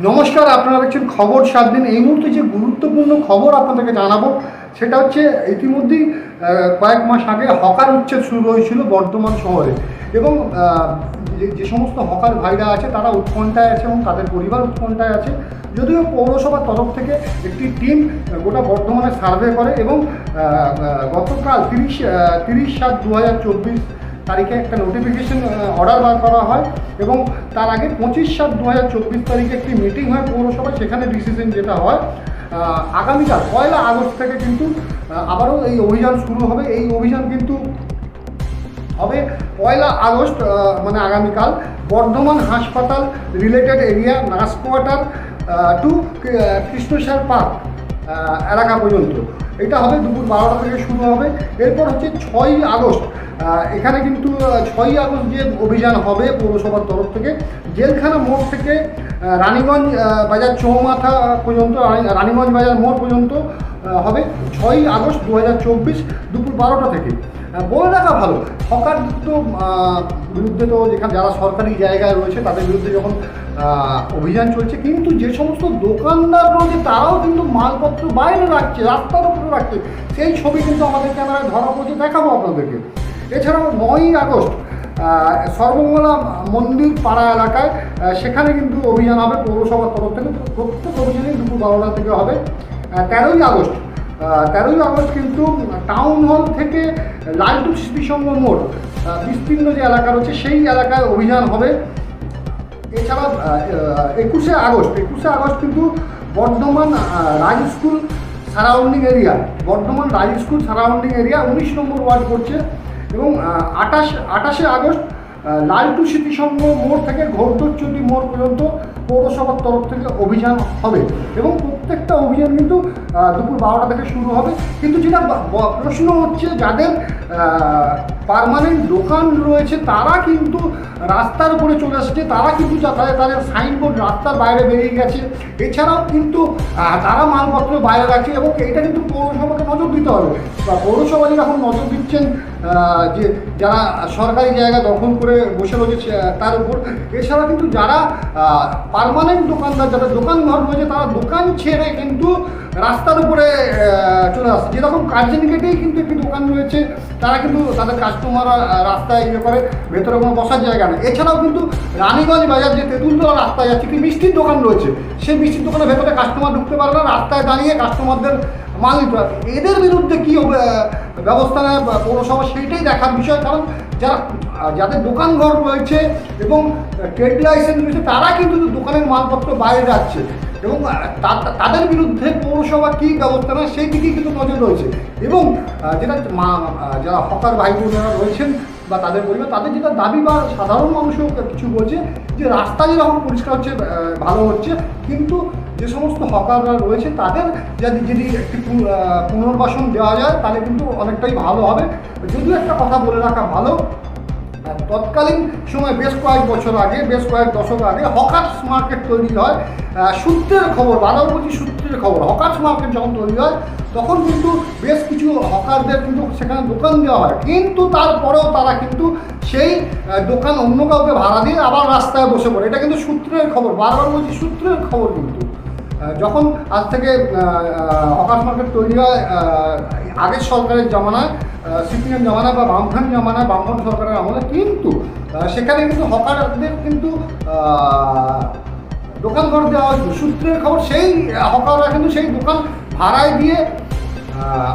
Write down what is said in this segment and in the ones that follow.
নমস্কার, আপনারা দেখছেন খবর সাত দিন এই মুহূর্তে যে গুরুত্বপূর্ণ খবর আপনাদেরকে জানাব, সেটা হচ্ছে ইতিমধ্যেই কয়েক মাস আগে হকার উচ্ছেদ শুরু হয়েছিল বর্ধমান শহরে। এবং যে- সমস্ত হকার ভাইরা আছে, তারা উৎকণ্ঠায় আছে এবং তাদের পরিবার উৎকণ্ঠায় আছে। যদিও পৌরসভার তরফ থেকে একটি টিম গোটা বর্ধমানে সার্ভে করে এবং গতকাল তিরিশ তিরিশ সাত দু হাজার চব্বিশ তারিখে একটা নোটিফিকেশন অর্ডার বার করা হয় এবং তার আগে পঁচিশ সাত দু হাজার চব্বিশ তারিখে একটি মিটিং হয় পৌরসভায়, সেখানে ডিসিশন যেটা হয় আগামীকাল, পয়লা আগস্ট থেকে কিন্তু আবারও এই অভিযান শুরু হবে। এই অভিযান কিন্তু হবে পয়লা আগস্ট মানে আগামীকাল, বর্ধমান হাসপাতাল related area nurse quarter to Krishnasar park এলাকা পর্যন্ত। এটা হবে দুপুর বারোটা থেকে শুরু হবে। এরপর হচ্ছে ছয়ই আগস্ট। এখানে কিন্তু ছয়ই আগস্ট যে অভিযান হবে পৌরসভার তরফ থেকে, জেলখানা মোড় থেকে রানীগঞ্জ বাজার চৌমাথা পর্যন্ত রানীগঞ্জ বাজার মোড় পর্যন্ত হবে। ছয়ই আগস্ট দু হাজার চব্বিশ দুপুর বারোটা থেকে। বলে রাখা ভালো। হকার তো বিরুদ্ধে তো যেখানে যারা সরকারি জায়গায় রয়েছে তাদের বিরুদ্ধে যখন অভিযান চলছে কিন্তু যে সমস্ত দোকানদার রয়েছে তারাও কিন্তু মালপত্র বাইরে রাখছে রাস্তার উপরে রাখছে। সেই ছবি কিন্তু আমাদের ক্যামেরায় ধরা পড়ছে দেখাবো আপনাদেরকে। এছাড়াও নয়ই আগস্ট আহ, সর্বমঙ্গলা মন্দির পাড়া এলাকায় সেখানে কিন্তু অভিযান হবে পৌরসভার তরফ থেকে প্রত্যেক অভিযানই দুপুর বারোটা থেকে হবে। তেরোই আগস্ট তেরোই আগস্ট কিন্তু টাউন হল থেকে লালটু স্মৃতিসংঘ মোড় বিস্তীর্ণ যে এলাকা রয়েছে, সেই এলাকায় অভিযান হবে। এছাড়া একুশে আগস্ট একুশে আগস্ট কিন্তু Bardhaman Raj school surrounding area, Bardhaman Raj school surrounding area উনিশ নম্বর ওয়ার্ড পড়ছে। এবং আঠাশ, আঠাশে আগস্ট লালটু স্মৃতিসংঘ মোড় থেকে ঘোরদোচ্চুতি মোড় পর্যন্ত পৌরসভার তরফ থেকে অভিযান হবে। এবং প্রত্যেকটা অভিযান কিন্তু দুপুর বারোটা থেকে শুরু হবে। কিন্তু যেটা প্রশ্ন হচ্ছে যাদের পারমানেন্ট দোকান রয়েছে, তারা কিন্তু রাস্তার উপরে চলে আসছে তারা কিন্তু যা- তাদের সাইনবোর্ড রাস্তার বাইরে বেরিয়ে গেছে। এছাড়াও কিন্তু তারা মালপত্র বাইরে রাখছে এবং এটা কিন্তু পৌরসভাকে নজর দিতে হবে। বা পৌরসভা যখন নজর দিচ্ছেন যে যারা সরকারি জায়গা দখল করে বসে রয়েছে তার উপর। এছাড়া কিন্তু যারা পারমানেন্ট দোকানদার যারা দোকান ঘর রয়েছে, তারা দোকান ছেড়ে কিন্তু রাস্তার উপরে চলে আসছে। যেরকম কার্যানিকেটেই কিন্তু একটি দোকান রয়েছে তারা কিন্তু তাদের কাস্টমার রাস্তায় ইয়ে করে, ভেতরে কোনো বসার জায়গা নেই। এছাড়াও কিন্তু রানীগঞ্জ বাজার যে তেঁতুলতলা রাস্তায় যাচ্ছে একটি মিষ্টির দোকান রয়েছে। সেই মিষ্টির দোকানের ভেতরে কাস্টমার ঢুকতে পারে না, রাস্তায় দাঁড়িয়ে কাস্টমারদের মাল নিতে হবে এদের বিরুদ্ধে কী ব্যবস্থা নেয় পৌরসভা, সেইটাই দেখার বিষয়। কারণ যারা যাদের দোকান ঘর রয়েছে এবং ট্রেড লাইসেন্স রয়েছে, তারা কিন্তু দোকানের মালপত্র বাইরে যাচ্ছে এবং তাদের বিরুদ্ধে পৌরসভা কী ব্যবস্থা নেয় সেই দিকেই কিন্তু নজর রয়েছে। এবং যেটা মা যারা হকার ভাই বোনেরা রয়েছেন বা তাদের পরিবার, তাদের যেটা দাবি বা সাধারণ মানুষও কিছু বলছে যে রাস্তা যেরকম পরিষ্কার হচ্ছে ভালো হচ্ছে, কিন্তু যে সমস্ত হকাররা রয়েছে, তাদের যদি যদি একটি পুনর্বাসন দেওয়া যায়, তাহলে কিন্তু অনেকটাই ভালো হবে। যদিও একটা কথা বলে রাখা ভালো তৎকালীন সময় বেশ কয়েক বছর আগে, বেশ কয়েক দশক আগে হকার্স মার্কেট তৈরি হয় সূত্রের খবর বলছি সূত্রের খবর হকার্স মার্কেট যখন তৈরি হয়, তখন কিন্তু বেশ কিছু হকারদের কিন্তু সেখানে দোকান দেওয়া হয়। কিন্তু তারপরেও তারা কিন্তু সেই দোকান অন্য কাউকে ভাড়া দিয়ে আবার রাস্তায় বসে পড়ে। এটা কিন্তু সূত্রের খবর বারবার বলছি সূত্রের খবর কিন্তু। যখন আজ থেকে হকার্স মার্কেট তৈরি হয় আগের সরকারের জমানায় সিপিএম জামানা বা বামফ্রন্ট জামানায় বামফ্রন্ট সরকারের আমলে কিন্তু সেখানে কিন্তু হকারদের কিন্তু দোকান ঘর দেওয়া হয়েছিল। সূত্রের খবর সেই হকাররা কিন্তু সেই দোকান ভাড়ায় দিয়ে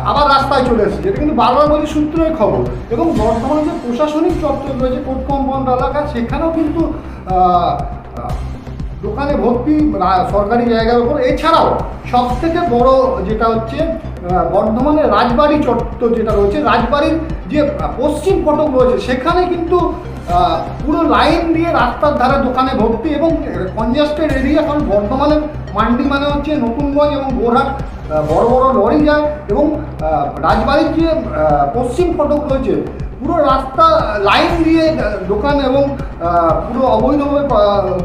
আবার রাস্তায় চলে এসেছে। এটা কিন্তু বারবার বলি সূত্রের খবর। এবং বর্তমানে যে প্রশাসনিক চত্বর রয়েছে কোর্ট এলাকা, সেখানেও কিন্তু দোকানে ভর্তি সরকারি জায়গার উপর। এছাড়াও সব থেকে বড় যেটা হচ্ছে বর্ধমানের রাজবাড়ি চত্বর যেটা রয়েছে, রাজবাড়ির যে পশ্চিম ফটক রয়েছে, সেখানে কিন্তু পুরো লাইন দিয়ে রাস্তার ধারে দোকানে ভর্তি এবং কনজাস্টেড এরিয়া কারণ বর্ধমানের মান্ডি মানে হচ্ছে নতুনগঞ্জ এবং গোরহাট বড় বড় লরি যায় এবং রাজবাড়ির যে পশ্চিম ফটক রয়েছে পুরো রাস্তা লাইন দিয়ে দোকান এবং পুরো অবৈধভাবে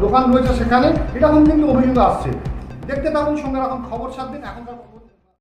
দোকান রয়েছে সেখানে। এটা এখন কিন্তু অভিযোগ আসছে। দেখতে থাকুন, সঙ্গে এখন খবর সাত দিন এখনকার